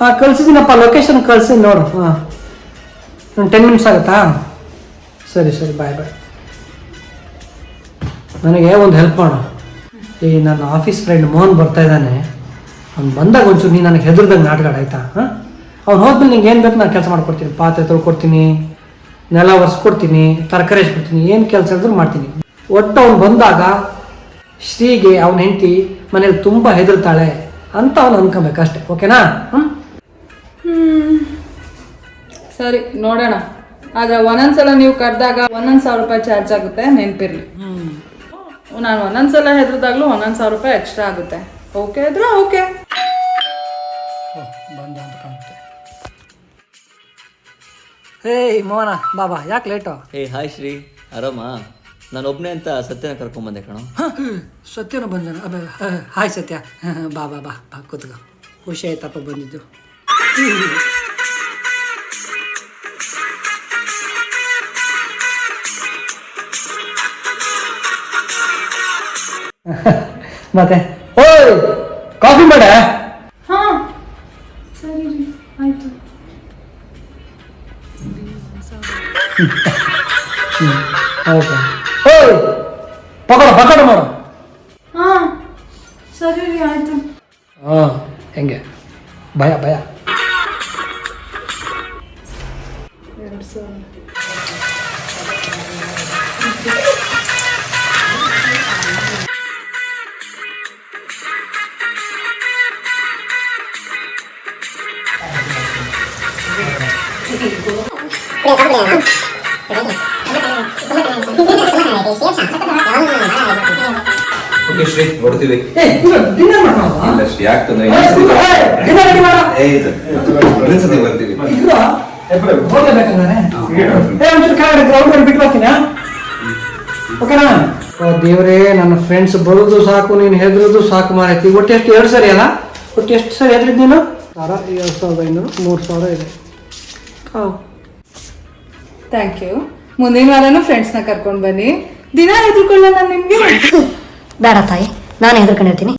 ಹಾಂ, ಕಳ್ಸಿದ್ದೀನಪ್ಪ ಲೊಕೇಶನ್ ಕಳಿಸಿ ನೋಡು. ಹಾಂ. ಒಂದು ಟೆನ್ ಮಿನಿಟ್ಸ್ ಆಗುತ್ತಾ? ಸರಿ ಸರಿ ಬಾಯ್ ಬಾಯ್ ನನಗೆ ಒಂದು ಹೆಲ್ಪ್ ಮಾಡು. ಈ ನನ್ನ ಆಫೀಸ್ ಫ್ರೆಂಡ್ ಮೋಹನ್ ಬರ್ತಾ ಇದ್ದಾನೆ. ಅವ್ನು ಬಂದಾಗ ಒಂಚೂರು ನೀನು ನನಗೆ ಹೆದರ್ದಂಗೆ ನಾಟಕ ಆಯ್ತಾ? ಹಾಂ? ಅವ್ನು ಹೋದ್ಮೇಲೆ ನಿಂಗೆ ಏನು ಬೇಕು ನಾನು ಕೆಲಸ ಮಾಡ್ಕೊಡ್ತೀನಿ. ಪಾತ್ರೆ ತೊಳ್ಕೊಡ್ತೀನಿ, ನೆಲ ಒರೆಸ್ಕೊಡ್ತೀನಿ, ತರಕಾರಿ ಕೊಡ್ತೀನಿ ಏನು ಕೆಲಸ ಇದ್ರೂ ಮಾಡ್ತೀನಿ. ಒಟ್ಟು ಅವ್ನು ಬಂದಾಗ ಶ್ರೀಗೆ ಅವನ ಹೆಂಡತಿ ಮನೇಲಿ ತುಂಬ ಹೆದರ್ತಾಳೆ ಅಂತ ಅವ್ನು ಅಷ್ಟೇ. ಓಕೆನಾ? ಹ್ಞೂ ಸರಿ ನೋಡೋಣ. ಆದ್ರೆ ಒಂದೊಂದ್ಸಲ ನೀವು ಕರೆದಾಗ ಒಂದೊಂದು ಸಾವಿರ ರೂಪಾಯಿ ಚಾರ್ಜ್ ಆಗುತ್ತೆ ನೆನಪಿರ್ಲಿ. ನಾನು ಒಂದೊಂದ್ಸಲ ಹೆದ್ರದಾಗ್ಲೂ ಒಂದೊಂದು ಸಾವಿರ ರೂಪಾಯಿ ಎಕ್ಸ್ಟ್ರಾ ಆಗುತ್ತೆ. ಓಕೆ ಇದ್ರೆ ಓಕೆ ಬಂದ ಹೇಯ್ ಮೋಹನ ಬಾಬಾ ಯಾಕೆ ಲೇಟು ಏ ಹಾಯ್ ಶ್ರೀ. ಆರಾಮ? ನಾನು ಒಬ್ಬನೇ ಅಂತ ಸತ್ಯನ ಕರ್ಕೊಂಬಂದೆ ಕಣೋ. ಸತ್ಯನ ಬಂದನ? ಅಬ್ಬ ಹಾಯ್ ಸತ್ಯ. ಬಾ ಬಾ ಬಾ ಬಾ ಕೂತ್ಕೋ. ಖುಷಿ ಆಯ್ತಪ್ಪ ಬಂದಿದ್ದು. ಮತ್ತೆ. ಓಯ್ ಕಾಫಿ ಮಾಡ. ಹಾ. ಸರಿ ರೀ ಆಯ್ತು. ಓಕೆ. ಓಯ್ ಪಕೋಡ ಪಕೋಡ ಮಾಡು. ಹಾ. ಸರಿ ರೀ ಆಯ್ತು. ಹಾಂ ಹೆಂಗೆ? ಭಯ ಭಯ. ಎರಡು ಸಾವಿರ. ಓಕೆ ಶ್ರೀ ನೋಡ್ತೀವಿ ಇಲ್ಲ ಶ್ರೀ ಇನ್ನೊಂದ್ಸತಿ ಬರ್ತೀವಿ. ದೇವ್ರೇ ನನ್ನ ಫ್ರೆಂಡ್ಸ್ ಬರೋದು ಸಾಕು ನೀನು ಹೆದ್ರದು ಸಾಕು ಮಾರೈತಿ ಒಟ್ಟು ಎಷ್ಟು ಎರಡು ಸರಿ ಅಲ್ಲ? ಒಟ್ಟು ಎಷ್ಟು ಸರಿ ಹೆದ್ರಿದ್ ನೀನು? ಸಾವಿರ ಎರಡು ಸಾವಿರದ ಐನೂರು ಮೂರು ಸಾವಿರ ಇದೆ. ಹಾಂ ಥ್ಯಾಂಕ್ ಯು ಮುಂದಿನ ವಾರನೂ ಫ್ರೆಂಡ್ಸ್ನ ಕರ್ಕೊಂಡು ಬನ್ನಿ ದಿನ ಹೆದರ್ಕೊಳ್ಳ ನಾನು ನಿಮಗೆ ಬೇಡ ತಾಯಿ ನಾನು ಹೆದರ್ಕೊಂಡಿರ್ತೀನಿ